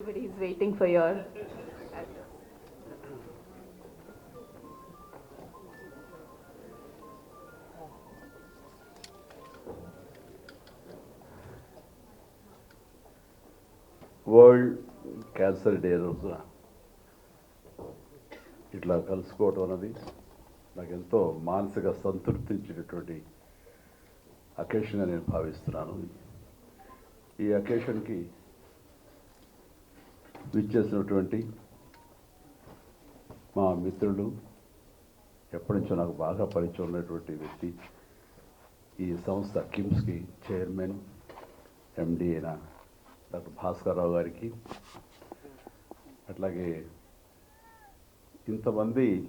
Everybody is waiting for your. World cancer day రోజున ఇట్లా కలుసుకోవటం అన్నది నాకు ఎంతో మానసిక సంతృప్తించినటువంటి అకేషన్గా నేను భావిస్తున్నాను ఈ అకేషన్కి విచ్చేసినటువంటి మా మిత్రులు ఎప్పటి నుంచో నాకు బాగా పరిచయం ఉన్నటువంటి వ్యక్తి ఈ సంస్థ కిమ్స్కి చైర్మన్ ఎండి అయిన డాక్టర్ భాస్కర్రావు గారికి. అట్లాగే ఇంతమంది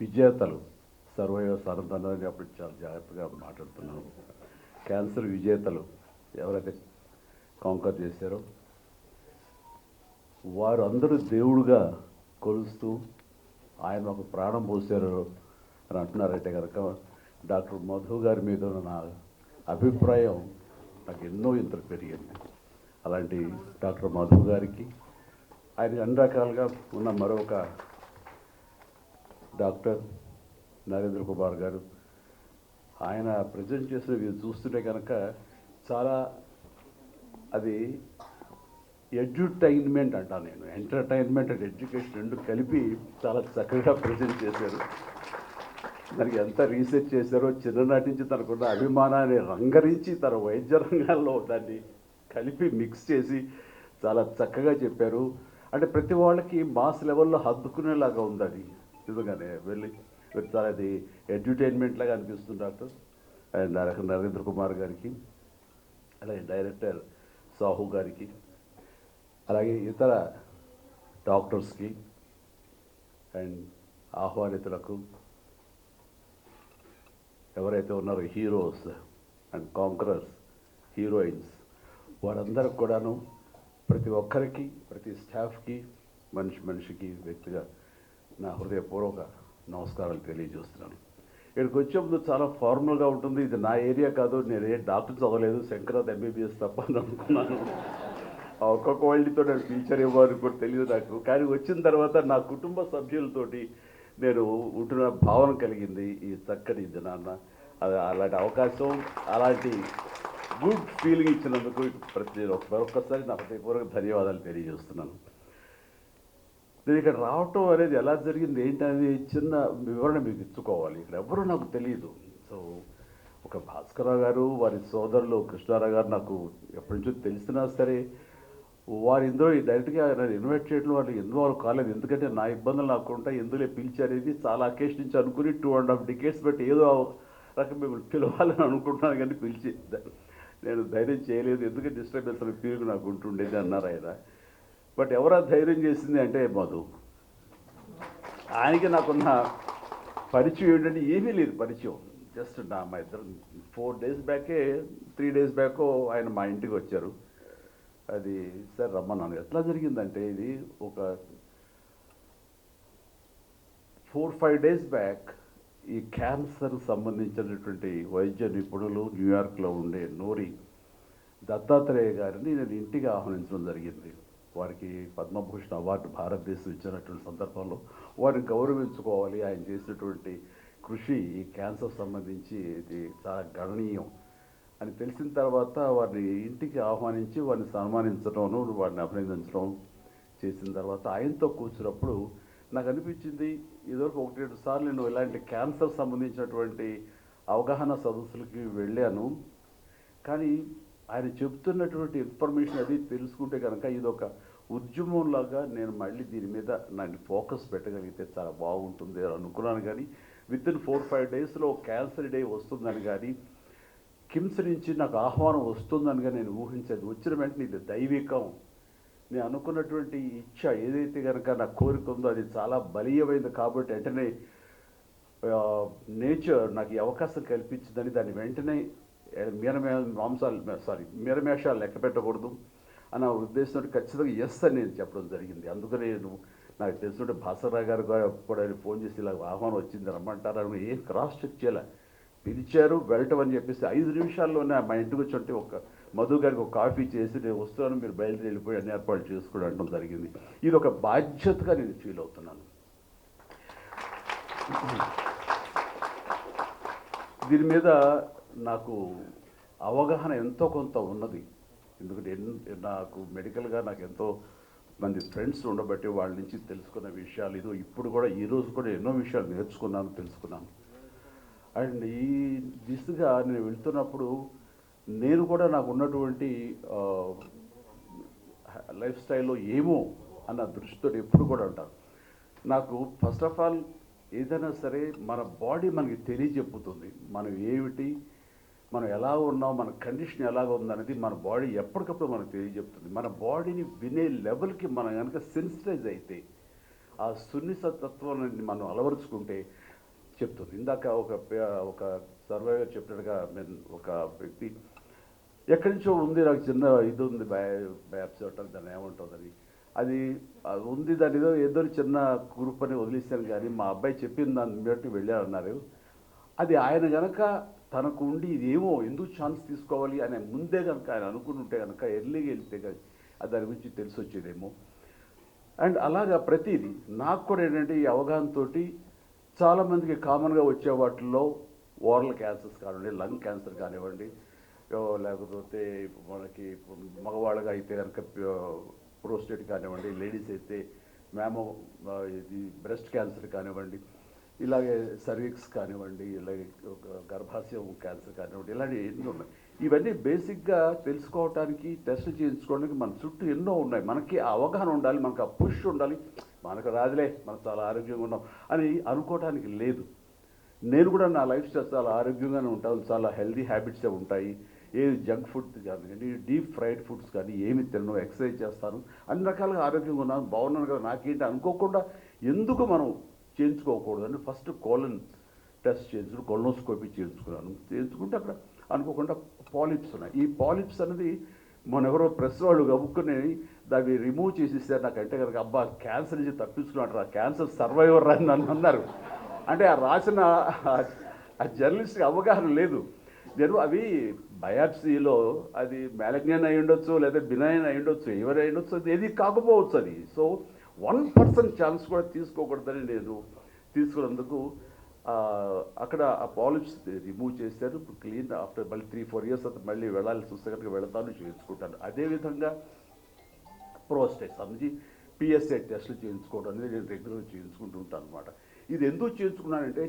విజేతలు సర్వైవ సరంతనాన్ని అప్పుడు చాలా జాగ్రత్తగా మాట్లాడుతున్నాను. క్యాన్సర్ విజేతలు ఎవరైతే కాంకర్ చేశారో వారు అందరూ దేవుడుగా కొలుస్తూ ఆయన ఒక ప్రాణం పోసారు అని అంటున్నారంటే కనుక డాక్టర్ మధు గారి మీద నా అభిప్రాయం నాకు ఎన్నో ఇంత పెరిగింది. అలాంటి డాక్టర్ మధు గారికి ఆయన అన్ని రకాలుగా ఉన్న మరొక డాక్టర్ నరేంద్ర కుమార్ గారు ఆయన ప్రజెంట్ చేసినవి చూస్తుంటే కనుక చాలా అది ఎడ్యుటైన్మెంట్ అంటాను నేను. ఎంటర్టైన్మెంట్ అండ్ ఎడ్యుకేషన్ రెండు కలిపి చాలా చక్కగా ప్రజెంట్ చేశారు. దానికి ఎంత రీసెర్చ్ చేశారో చిన్ననాటి నుంచి తనకున్న అభిమానాన్ని రంగరించి తన వైద్య రంగాల్లో దాన్ని కలిపి మిక్స్ చేసి చాలా చక్కగా చెప్పారు. అంటే ప్రతి వాళ్ళకి మాస్ లెవెల్లో హద్దుకునేలాగా ఉంది అది నిజంగానే వెళ్ళి చాలా అది ఎంటర్టైన్మెంట్ లాగా అనిపిస్తుంది డాక్టర్. అండ్ నరేంద్ర కుమార్ గారికి అలాగే డైరెక్టర్ సాహు గారికి అలాగే ఇతర డాక్టర్స్కి అండ్ ఆహ్వానితులకు ఎవరైతే ఉన్నారో హీరోస్ అండ్ కాంకరర్స్ హీరోయిన్స్ వారందరికి కూడాను ప్రతి ఒక్కరికి ప్రతి స్టాఫ్కి మనిషి మనిషికి వ్యక్తిగా నా హృదయపూర్వక నమస్కారాలు తెలియజేస్తున్నాను. ఇక్కడికి వచ్చే ముందు చాలా ఫార్మల్గా ఉంటుంది. ఇది నా ఏరియా కాదు నేను ఏ డాక్టర్ చదవలేదు. శంకరాత్ ఎంబీబీఎస్ తప్ప అనుకున్నాను. ఒక్క క్వాలిటీతో నేను ఫ్యూచర్ ఇవ్వాలి కూడా తెలియదు నాకు. కానీ వచ్చిన తర్వాత నా కుటుంబ సభ్యులతోటి నేను ఉంటున్న భావన కలిగింది ఈ చక్కటి దినాన్న అది అలాంటి అవకాశం అలాంటి గుడ్ ఫీలింగ్ ఇచ్చినందుకు ప్రతి మరొకసారి నా హృదయపూర్వక ధన్యవాదాలు తెలియజేస్తున్నాను. నేను ఇక్కడ రావటం అనేది ఎలా జరిగింది ఏంటనేది చిన్న వివరణ మీకు ఇచ్చుకోవాలి. ఇక్కడ ఎవరూ నాకు తెలియదు సో ఒక భాస్కరరావు గారు వారి సోదరులు కృష్ణారావు గారు నాకు ఎప్పటి నుంచో తెలిసినా సరే వారు ఇందులో డైరెక్ట్గా నన్ను ఇన్వైట్ చేయడం వాళ్ళు ఇన్వాల్వ్ కాలేదు? ఎందుకంటే నా ఇబ్బందులు నాకు ఎందులో పిలిచారేది చాలా అకేషన్ నుంచి అనుకుని టూ అండ్ హాఫ్ డికేట్స్ బట్టి ఏదో రకం మిమ్మల్ని పిలవాలని అనుకుంటున్నాను కానీ పిలిచి నేను ధైర్యం చేయలేదు. ఎందుకంటే డిస్టర్బెన్స్ అనే ఫీలింగ్ నాకు ఉంటుండేది అన్నారు ఆయన. బట్ ఎవరా ధైర్యం చేసింది అంటే మధు. ఆయనకి నాకున్న పరిచయం ఏంటంటే ఏమీ లేదు పరిచయం. జస్ట్ నా మా ఇద్దరు ఫోర్ డేస్ బ్యాకే త్రీ డేస్ బ్యాక్ ఆయన మా ఇంటికి వచ్చారు. అది సార్ రమ్మన్నాను. ఎట్లా జరిగిందంటే ఇది ఒక ఫోర్ ఫైవ్ డేస్ బ్యాక్ ఈ క్యాన్సర్ సంబంధించినటువంటి వైద్య నిపుణులు న్యూయార్క్లో ఉండే నోరి దత్తాత్రేయ గారిని నేను ఇంటికి ఆహ్వానించడం జరిగింది. వారికి పద్మభూషణ్ అవార్డు భారతదేశం ఇచ్చినటువంటి సందర్భంలో వారిని గౌరవించుకోవాలి. ఆయన చేసినటువంటి కృషి ఈ క్యాన్సర్ సంబంధించి ఇది చాలా గణనీయం. అని తెలిసిన తర్వాత వారిని ఇంటికి ఆహ్వానించి వారిని సన్మానించడం వారిని అభినందించడం చేసిన తర్వాత ఆయనతో కూర్చున్నప్పుడు నాకు అనిపించింది ఇదివరకు ఒకటి రెండు సార్లు నేను ఇలాంటి క్యాన్సర్ సంబంధించినటువంటి అవగాహన సదస్సులకి వెళ్ళాను. కానీ ఆయన చెప్తున్నటువంటి ఇన్ఫర్మేషన్ అది తెలుసుకుంటే కనుక ఇది ఒక ఉద్యమంలాగా నేను మళ్ళీ దీని మీద నన్ను ఫోకస్ పెట్టగలిగితే చాలా బాగుంటుంది అని అనుకున్నాను. కానీ విత్ ఇన్ ఫోర్ ఫైవ్ డేస్లో క్యాన్సర్ డే వస్తుందని కానీ కిమ్స్ నుంచి నాకు ఆహ్వానం వస్తుందనిగా నేను ఊహించేది. వచ్చిన వెంటనే ఇది దైవికం. నేను అనుకున్నటువంటి ఇచ్చ ఏదైతే కనుక నా కోరిక ఉందో అది చాలా బలీయమైంది కాబట్టి వెంటనే నేచర్ నాకు ఈ అవకాశం కల్పించిందని దాన్ని వెంటనే మీరమే మాంసాలు సారీ మీరమేషాలు లెక్క పెట్టకూడదు అన్న ఉద్దేశంతో ఖచ్చితంగా ఎస్ అని నేను చెప్పడం జరిగింది. అందుకనే నేను నాకు తెలిసినట్టు భాస్కరరావు గారు కూడా ఫోన్ చేసి ఇలా ఆహ్వానం వచ్చింది రమ్మంటారు? ఏం క్రాస్ చెక్ చేయలే? పిలిచారు వెళ్ళటం అని చెప్పేసి ఐదు నిమిషాల్లోనే మా ఇంటికి వచ్చి ఉంటే ఒక మధు గారికి ఒక కాఫీ చేసి నేను వస్తున్నాను మీరు బయలుదేరి వెళ్ళిపోయి అన్ని ఏర్పాట్లు చేసుకోవడం అనడం జరిగింది. ఇది ఒక బాధ్యతగా నేను ఫీల్ అవుతున్నాను. దీని మీద నాకు అవగాహన ఎంతో కొంత ఉన్నది. ఎందుకంటే ఎన్- నాకు మెడికల్గా నాకు ఎంతో మంది ఫ్రెండ్స్ ఉండబట్టి వాళ్ళ నుంచి తెలుసుకున్న విషయాలు ఇదో ఇప్పుడు కూడా ఈ రోజు కూడా ఎన్నో విషయాలు నేర్చుకున్నాను తెలుసుకున్నాను. అండ్ ఈ దిశగా నేను వెళ్తున్నప్పుడు నేను కూడా నాకు ఉన్నటువంటి లైఫ్ స్టైల్లో ఏమో అన్న దృష్టితో ఎప్పుడు కూడా ఉంటాను నాకు ఫస్ట్ ఆఫ్ ఆల్ ఏదైనా సరే మన బాడీ మనకి తెలియజెప్పుతుంది. మనం ఏమిటి మనం ఎలా ఉన్నాం మన కండిషన్ ఎలాగ ఉందనేది మన బాడీ ఎప్పటికప్పుడు మనకు తెలియజెప్తుంది. మన బాడీని వినే లెవెల్కి మనం కనుక సెన్సిటైజ్ అయితే ఆ సున్నిసతత్వాన్ని మనం అలవరుచుకుంటే చెప్తుంది. ఇందాక ఒక పే- ఒక సర్వైవర్ చెప్పినట్టుగా మీన్ ఒక వ్యక్తి ఎక్కడి నుంచో ఉంది నాకు చిన్న ఇది ఉంది బయ బయాప్సీ ఉంటుంది దాన్ని ఏముంటుందని అది అది ఉంది దాని ఏదో ఏదో చిన్న గ్రూప్ అని వదిలేశాను కానీ మా అబ్బాయి చెప్పిన దాని బట్టి వెళ్ళారన్నారు. అది ఆయన గనక తనకు ఉండి ఇదేమో ఎందుకు ఛాన్స్ తీసుకోవాలి అని ముందే కనుక ఆయన అనుకుని ఉంటే కనుక ఎర్లీగా వెళ్తే దాని గురించి తెలిసి వచ్చేదేమో అండ్ అలాగా ప్రతిదీ. నాకు కూడా ఏంటంటే ఈ అవగాహనతోటి చాలామందికి కామన్గా వచ్చే వాటిల్లో ఓరల్ క్యాన్సర్స్ కానివ్వండి లంగ్ క్యాన్సర్ కానివ్వండి లేకపోతే మనకి మగవాళ్ళగా అయితే కనుక ప్రోస్టేట్ కానివ్వండి లేడీస్ అయితే మ్యామో ఇది బ్రెస్ట్ క్యాన్సర్ కానివ్వండి ఇలాగే సర్వీక్స్ కానివ్వండి ఇలాగే గర్భాశయం క్యాన్సర్ కానివ్వండి ఇలాంటి ఎన్నో ఉన్నాయి. ఇవన్నీ బేసిక్గా తెలుసుకోవటానికి టెస్ట్ చేయించుకోవడానికి మన చుట్టూ ఎన్నో ఉన్నాయి. మనకి అవగాహన ఉండాలి మనకు ఆ పుష్ ఉండాలి. మనకు రాదులే మనం చాలా ఆరోగ్యంగా ఉన్నాం అని అనుకోవటానికి లేదు. నేను కూడా నా లైఫ్ స్టైల్ చాలా ఆరోగ్యంగానే ఉంటాను చాలా హెల్దీ హ్యాబిట్సే ఉంటాయి. ఏ జంక్ ఫుడ్ కానీ డీప్ ఫ్రైడ్ ఫుడ్స్ కానీ ఏమి తినను ఎక్సర్సైజ్ చేస్తాను అన్ని రకాలుగా ఆరోగ్యంగా ఉన్నాను బాగున్నాను కదా నాకేంటి అనుకోకుండా ఎందుకు మనం చేయించుకోకూడదు అని ఫస్ట్ కోలన్ టెస్ట్ చేయించుకుని కొలనోస్కోపీ చేయించుకున్నాను. చేయించుకుంటే అక్కడ అనుకోకుండా పాలిప్స్ ఉన్నాయి. ఈ పాలిప్స్ అనేది మన ఎవరో ప్రెస్ వాళ్ళు గబుక్కుని దాన్ని రిమూవ్ చేసేసారు. నాకంటే కనుక అబ్బా క్యాన్సర్ నుంచి తప్పించుకున్నాడు రా క్యాన్సర్ సర్వైవర్ అని నన్ను అన్నారు. అంటే ఆ రాసిన ఆ- జర్నలిస్ట్కి అవగాహన లేదు. నేను అవి బయాప్సీలో అది మ్యాలగ్నియన్ అయి ఉండొచ్చు లేదా బినైన్ అయి ఉండొచ్చు ఎవరు అయి ఉండొచ్చు ఏది కాకపోవచ్చు అది. సో వన్ పర్సెంట్ ఛాన్స్ కూడా తీసుకోకూడదని నేను తీసుకున్నందుకు అక్కడ ఆ పాలిప్స్ రిమూవ్ చేశారు. ఇప్పుడు క్లీన్ ఆఫ్టర్ మళ్ళీ త్రీ ఫోర్ ఇయర్స్ తర్వాత మళ్ళీ వెళ్ళాల్సి వస్తే కనుక వెళతాను చేయించుకుంటాను అదేవిధంగా ప్రోస్టేట్ సంబంధించి పిఎస్ఏ టెస్టులు చేయించుకోవడం అనేది నేను రెగ్యులర్గా చేయించుకుంటూ ఉంటాను అనమాట ఇది ఎందుకు చేయించుకున్నానంటే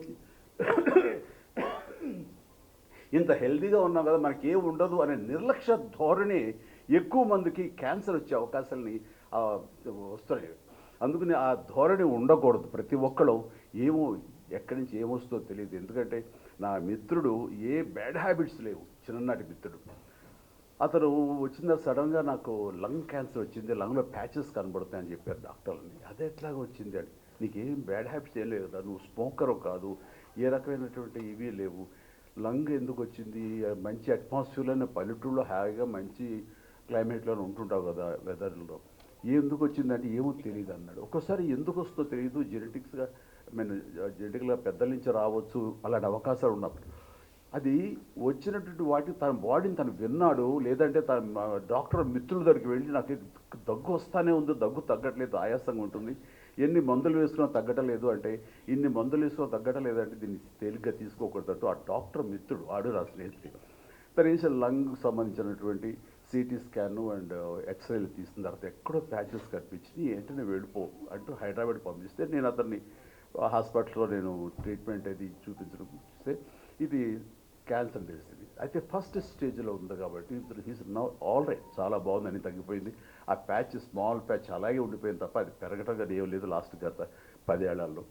ఇంత హెల్దీగా ఉన్నాం కదా మనకి ఏం ఉండదు అనే నిర్లక్ష్య ధోరణి ఎక్కువ మందికి క్యాన్సర్ వచ్చే అవకాశాలని వస్తున్నాయి. అందుకని ఆ ధోరణి ఉండకూడదు. ప్రతి ఒక్కళ్ళు ఏమో ఎక్కడి నుంచి ఏమొస్తుందో తెలియదు. ఎందుకంటే నా మిత్రుడు ఏ బ్యాడ్ హ్యాబిట్స్ లేవు. చిన్ననాటి మిత్రుడు. అతను వచ్చిన సడన్గా నాకు లంగ్ క్యాన్సర్ వచ్చింది లంగ్లో ప్యాచెస్ కనబడతాయని చెప్పారు డాక్టర్లని. అదే ఎట్లాగా వచ్చింది అని. నీకేం బ్యాడ్ హ్యాబిట్స్ ఏం లేదు కదా నువ్వు స్మోకర్ కాదు ఏ రకమైనటువంటి ఇవి లేవు. లంగ్ ఎందుకు వచ్చింది? మంచి అట్మాస్ఫియర్లోనే పల్లెటూరులో హాయిగా మంచి క్లైమేట్లో ఉంటుంటావు కదా వెదర్లో. ఎందుకు వచ్చిందంటే ఏమో తెలియదు అన్నాడు. ఒక్కోసారి ఎందుకు వస్తుందో తెలియదు జెనెటిక్స్గా మేము మీన్ జెనెటిక్గా పెద్దల నుంచి రావచ్చు అలాంటి అవకాశాలు ఉన్నప్పుడు. అది వచ్చినటువంటి వాటికి తన బాడీని తను విన్నాడు లేదంటే తన డాక్టర్ మిత్రుల దగ్గరికి వెళ్ళి నాకు దగ్గు వస్తానే ఉంది దగ్గు తగ్గట్లేదు ఆయాసంగా ఉంటుంది. ఎన్ని మందులు వేసుకున్నా తగ్గటలేదు అంటే ఇన్ని మందులు వేసుకున్నా తగ్గటలేదు అంటే దీన్ని తేలిగ్గా తీసుకోకూడదు ఆ డాక్టర్ మిత్రుడు ఆడు నా స్నేహితుడు. తను వేసే లంగ్ సంబంధించినటువంటి సిటీ స్కాన్ అండ్ ఎక్స్రేలు తీసిన తర్వాత ఎక్కడో ప్యాచెస్ కనిపించి వెంటనే వెళ్ళిపో అంటూ హైదరాబాద్ పంపిస్తే నేను అతన్ని హాస్పిటల్లో నేను ట్రీట్మెంట్ అది చూపించడం చూస్తే ఇది క్యాన్సర్ తెలిసింది అయితే ఫస్ట్ స్టేజ్లో ఉంది కాబట్టి హీస్ నౌ ఆల్ రైట్ చాలా బాగుందని తగ్గిపోయింది. ఆ ప్యాచ్ స్మాల్ ప్యాచ్ అలాగే ఉండిపోయింది తప్ప అది పెరగటం కానీ ఏం లేదు లాస్ట్ గత పదేళ్ళలో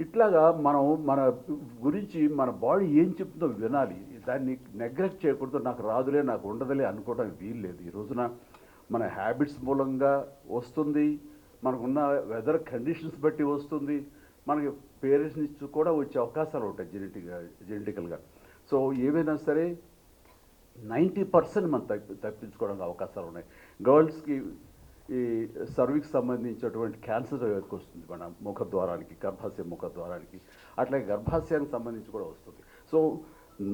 ఇట్లాగా మనం మన గురించి మన బాడీ ఏం చెప్తుందో వినాలి. దాన్ని నెగ్లెక్ట్ చేయకూడదు. నాకు రాదులే నాకు ఉండదులే అనుకోవడం వీల్లేదు ఈ రోజున మన హ్యాబిట్స్ మూలంగా వస్తుంది. మనకున్న వెదర్ కండిషన్స్ బట్టి వస్తుంది. మనకి పేరెంట్స్ నుంచి కూడా వచ్చే అవకాశాలు ఉంటాయి జెనెటిక్గా జెనెటికల్గా సో ఏవైనా సరే నైంటీ పర్సెంట్ మనం తప్పి తప్పించుకోవడానికి అవకాశాలు ఉన్నాయి. గర్ల్స్కి ఈ సర్వీకి సంబంధించినటువంటి క్యాన్సర్ ఎవరికి వస్తుంది? మన ముఖ ద్వారానికి గర్భాశయ ముఖ ద్వారానికి అట్లాగే గర్భాశయానికి సంబంధించి కూడా వస్తుంది. సో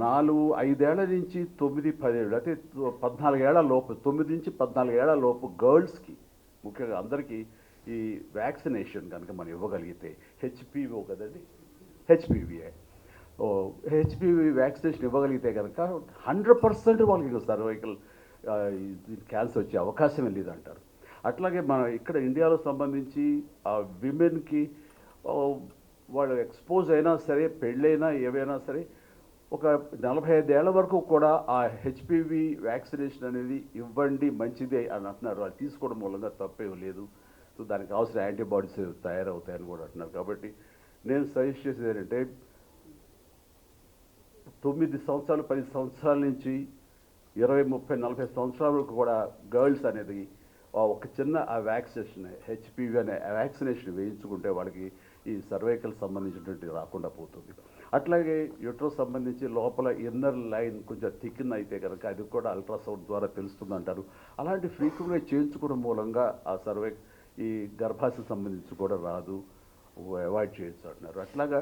నాలుగు ఐదేళ్ళ నుంచి తొమ్మిది పదేళ్ళు అయితే పద్నాలుగేళ్ళ లోపు తొమ్మిది నుంచి పద్నాలుగేళ్ళ లోపు గర్ల్స్కి ముఖ్యంగా అందరికీ ఈ వ్యాక్సినేషన్ కనుక మనం ఇవ్వగలిగితే హెచ్పివి కదండి? హెచ్పివిఏ. హెచ్పివి వ్యాక్సినేషన్ ఇవ్వగలిగితే కనుక హండ్రెడ్ పర్సెంట్ వాళ్ళకి సర్వైకల్ క్యాన్సర్ వచ్చే అవకాశమే లేదంటారు. అట్లాగే మన ఇక్కడ ఇండియాలో సంబంధించి ఆ విమెన్కి వాళ్ళు ఎక్స్పోజ్ అయినా సరే పెళ్ళైనా ఏవైనా సరే ఒక నలభై ఐదేళ్ళ వరకు కూడా ఆ హెచ్పివి వ్యాక్సినేషన్ అనేది ఇవ్వండి మంచిదే అని అంటున్నారు. అది తీసుకోవడం మూలంగా తప్పేం లేదు. సో దానికి కావాల్సిన యాంటీబాడీస్ తయారవుతాయని కూడా అంటున్నారు. కాబట్టి నేను సజెస్ట్ చేసేది ఏంటంటే తొమ్మిది సంవత్సరాలు పది సంవత్సరాల నుంచి ఇరవై ముప్పై నలభై సంవత్సరాల వరకు కూడా గర్ల్స్ అనేది ఒక చిన్న ఆ వ్యాక్సినేషన్ హెచ్పివి అనే వ్యాక్సినేషన్ వేయించుకుంటే వాళ్ళకి ఈ సర్వైకల్ సంబంధించినటువంటి రాకుండా పోతుంది. అట్లాగే యుట్రో సంబంధించి లోపల ఇన్నర్ లైన్ కొంచెం థిక్న్ అయితే కనుక అది కూడా అల్ట్రాసౌండ్ ద్వారా తెలుస్తుంది అంటారు అలాంటి ఫ్రీక్వెంట్గా చేయించుకోవడం మూలంగా ఆ సర్వై ఈ గర్భాశయ సంబంధించి కూడా రాదు. అవాయిడ్ చేయొచ్చు అంటున్నారు. అట్లాగా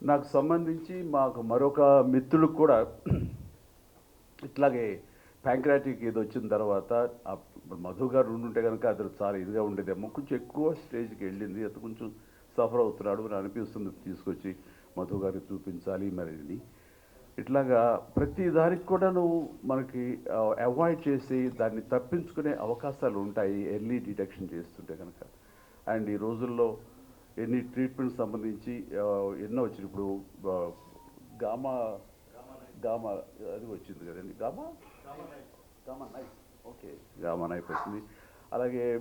నాకు సంబంధించి మాకు మరొక మిత్రులకు కూడా ఇట్లాగే ప్యాంక్రాటిక్ ఇది వచ్చిన తర్వాత మధు గారు ఉండుంటే కనుక అతను చాలా ఇదిగా ఉండేదేమో. కొంచెం ఎక్కువ స్టేజ్కి వెళ్ళింది. అతను కొంచెం సఫర్ అవుతున్నాడు అని అనిపిస్తుంది తీసుకొచ్చి మధు గారికి చూపించాలి మరి ఇది ఇట్లాగా ప్రతి దానికి కూడా నువ్వు మనకి అవాయిడ్ చేసి దాన్ని తప్పించుకునే అవకాశాలు ఉంటాయి. ఎర్లీ డిటెక్షన్ చేస్తుంటే కనుక అండ్ ఈ రోజుల్లో ఎన్ని ట్రీట్మెంట్ సంబంధించి ఎన్నో వచ్చింది ఇప్పుడు గామా గామా అది వచ్చింది కదండి. Gamma? Gamma knife. Okay. Gamma knife వచ్చింది. అలాగే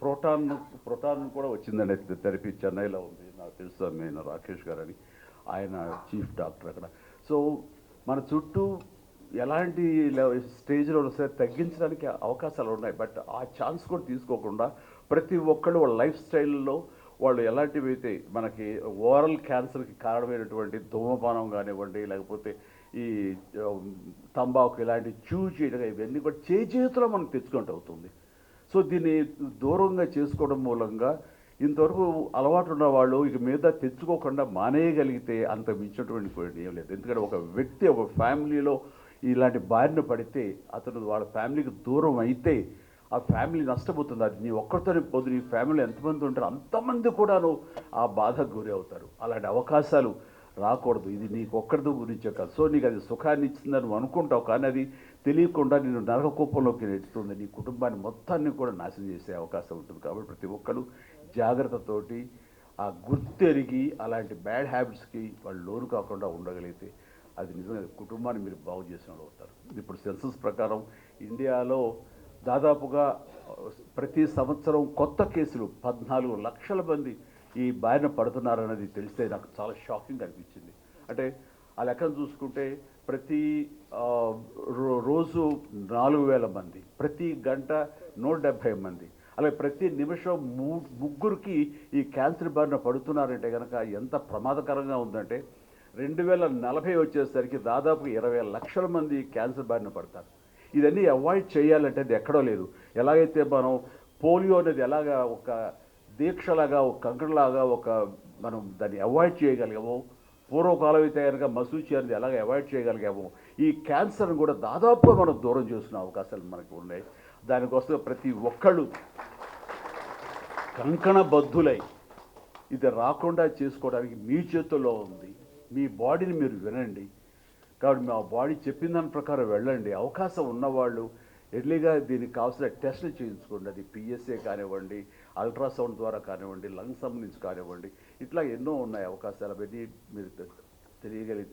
ప్రోటాన్ ప్రోటాన్ కూడా వచ్చిందండి. థెరపీ చెన్నైలో ఉంది. నాకు తెలుసు నేను రాకేష్ గారు అని ఆయన చీఫ్ డాక్టర్ అక్కడ. సో మన చుట్టూ ఎలాంటి స్టేజ్లో సరే తగ్గించడానికి అవకాశాలు ఉన్నాయి. బట్ ఆ ఛాన్స్ కూడా తీసుకోకుండా ప్రతి ఒక్కళ్ళు వాళ్ళ లైఫ్ స్టైల్లో వాళ్ళు ఎలాంటివి అయితే మనకి ఓరల్ క్యాన్సర్కి కారణమైనటువంటి ధూమపానం కానివ్వండి లేకపోతే ఈ తంబాకు ఇలాంటి చూ చేయడం ఇవన్నీ కూడా చేతిలో మనం తెచ్చుకుంటూ అవుతుంది. సో దీన్ని దూరంగా చేసుకోవడం మూలంగా ఇంతవరకు అలవాటు ఉన్న వాళ్ళు ఇక మీద తెచ్చుకోకుండా మానేయగలిగితే అంత మించినటువంటి పోయింది ఏం లేదు. ఎందుకంటే ఒక వ్యక్తి ఒక ఫ్యామిలీలో ఇలాంటి బారిన పడితే అతను వాళ్ళ ఫ్యామిలీకి దూరం అయితే ఆ ఫ్యామిలీ నష్టపోతుంది. అది నీ ఒక్కరితోనే పోదు నీ ఫ్యామిలీ ఎంతమంది ఉంటారు అంతమంది కూడాను ఆ బాధకు గురి అవుతారు. అలాంటి అవకాశాలు రాకూడదు. ఇది నీకు ఒక్కరితో గురించే కాదు. సో నీకు అది సుఖాన్ని ఇచ్చిందని నువ్వు అనుకుంటావు కానీ అది తెలియకుండా నేను నరక కూపంలోకి నెట్టుతుంది. నీ కుటుంబాన్ని మొత్తాన్ని కూడా నాశనం చేసే అవకాశం ఉంటుంది. కాబట్టి ప్రతి ఒక్కరు జాగ్రత్తతోటి ఆ గుర్తెరిగి అలాంటి బ్యాడ్ హ్యాబిట్స్కి వాళ్ళు లోను కాకుండా ఉండగలిగితే అది నిజంగా కుటుంబాన్ని మీరు బాగు చేసిన వాళ్ళు అవుతారు. ఇప్పుడు సెన్సస్ ప్రకారం ఇండియాలో దాదాపుగా ప్రతి సంవత్సరం కొత్త కేసులు పద్నాలుగు లక్షల మంది ఈ బారిన పడుతున్నారన్నది తెలిస్తే నాకు చాలా షాకింగ్ అనిపించింది. అంటే ఆ లెక్కను చూసుకుంటే ప్రతి రో- రోజు నాలుగు వేల మంది ప్రతి గంట నూట డెబ్భై మంది. అలాగే ప్రతి నిమిషం ముగ్గురికి ఈ క్యాన్సర్ బారిన పడుతున్నారంటే కనుక ఎంత ప్రమాదకరంగా ఉందంటే రెండు వేల నలభై వచ్చేసరికి దాదాపు ఇరవై లక్షల మంది క్యాన్సర్ బారిన పడతారు. ఇదన్నీ అవాయిడ్ చేయాలంటే అది ఎక్కడో లేదు. ఎలాగైతే మనం పోలియో అనేది ఎలాగా ఒక దీక్షలాగా ఒక కంకడలాగా ఒక మనం దాన్ని అవాయిడ్ చేయగలిగామో పూర్వకాలం అయితే కనుక మసూచి అనేది ఎలాగ అవాయిడ్ చేయగలిగామో ఈ క్యాన్సర్ని కూడా దాదాపుగా మనం దూరం చేసిన అవకాశాలు మనకు ఉన్నాయి. దానికోసం ప్రతి ఒక్కళ్ళు కంకణబద్ధులై ఇది రాకుండా చేసుకోవడానికి మీ చేతుల్లో ఉంది. మీ బాడీని మీరు వినండి. కాబట్టి మా బాడీ చెప్పిన దాని ప్రకారం వెళ్ళండి. అవకాశం ఉన్నవాళ్ళు ఎర్లీగా దీనికి కావాల్సిన టెస్టులు చేయించుకోండి. అది పిఎస్ఏ కానివ్వండి అల్ట్రాసౌండ్ ద్వారా కానివ్వండి లంగ్ సంబంధించి కానివ్వండి ఇట్లా ఎన్నో ఉన్నాయి అవకాశాలు. అవన్నీ మీరు తె- తెలియగలిగి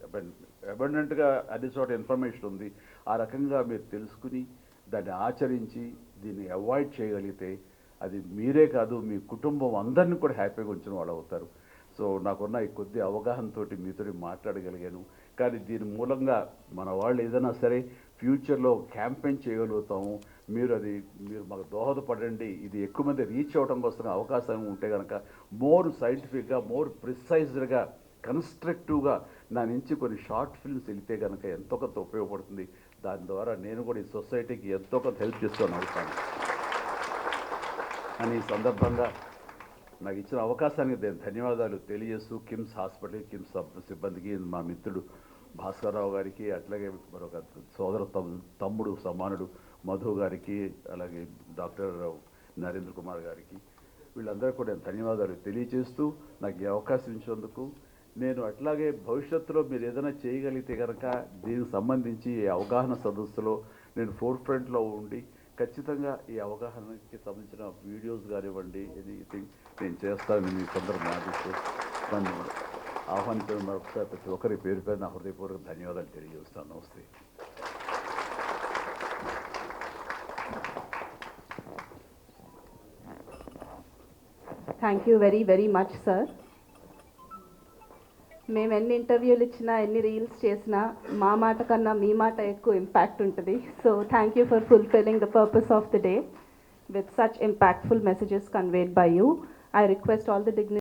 అబండెంట్గా అన్ని చోట ఇన్ఫర్మేషన్ ఉంది. ఆ రకంగా మీరు తెలుసుకుని దాన్ని ఆచరించి దీన్ని అవాయిడ్ చేయగలిగితే అది మీరే కాదు మీ కుటుంబం అందరినీ కూడా హ్యాపీగా ఉంచిన వాళ్ళు అవుతారు. సో నాకున్న ఈ కొద్ది అవగాహనతోటి మీతో మాట్లాడగలిగాను. కానీ దీని మూలంగా మన వాళ్ళు ఏదైనా సరే ఫ్యూచర్లో క్యాంపెయిన్ చేయగలుగుతాము. మీరు అది మీరు మాకు దోహదపడండి. ఇది ఎక్కువ మంది రీచ్ అవ్వడం కోసం అవకాశం ఉంటే కనుక మోర్ సైంటిఫిక్గా మోర్ ప్రిసైజ్డ్గా కన్స్ట్రక్టివ్గా నా నుంచి కొన్ని షార్ట్ ఫిల్మ్స్ వెళితే కనుక ఎంతో కొంత ఉపయోగపడుతుంది. దాని ద్వారా నేను కూడా ఈ సొసైటీకి ఎంతో కొంత హెల్ప్ చేస్తాను అవుతాను అని ఈ సందర్భంగా నాకు ఇచ్చిన అవకాశానికి నేను ధన్యవాదాలు తెలియజేస్తూ కిమ్స్ హాస్పిటల్ కిమ్స్ సిబ్బందికి మా మిత్రుడు భాస్కర్రావు గారికి అట్లాగే మరొక సోదర తమ్ముడు సమానుడు మధు గారికి అలాగే డాక్టర్ నరేంద్ర కుమార్ గారికి వీళ్ళందరూ కూడా నేను ధన్యవాదాలు తెలియజేస్తూ నాకు ఈ అవకాశం ఇచ్చినందుకు నేను అట్లాగే భవిష్యత్తులో మీరు ఏదైనా చేయగలిగితే కనుక దీనికి సంబంధించి ఈ అవగాహన సదస్సులో నేను ఫోర్ ఫ్రంట్లో ఉండి ఖచ్చితంగా ఈ అవగాహనకి సంబంధించిన వీడియోస్ కానివ్వండి ఎనీథింగ్ నేను చేస్తాను మీ సందర్భం ఆదిస్తూ నన్ను ఆహ్వానించడం మరొకసారి ప్రతి ఒక్కరి పేరు పేరు నా హృదయపూర్వక ధన్యవాదాలు తెలియజేస్తాను. నమస్తే. Thank you very very much sir మేము ఎన్ని ఇంటర్వ్యూలు ఇచ్చినా ఎన్ని రీల్స్ చేసినా మా మాట కన్నా మీ మాట ఎక్కువ ఇంపాక్ట్ ఉంటుంది. So thank you for fulfilling the purpose of the day with such impactful messages conveyed by you I request all the డిగ్ని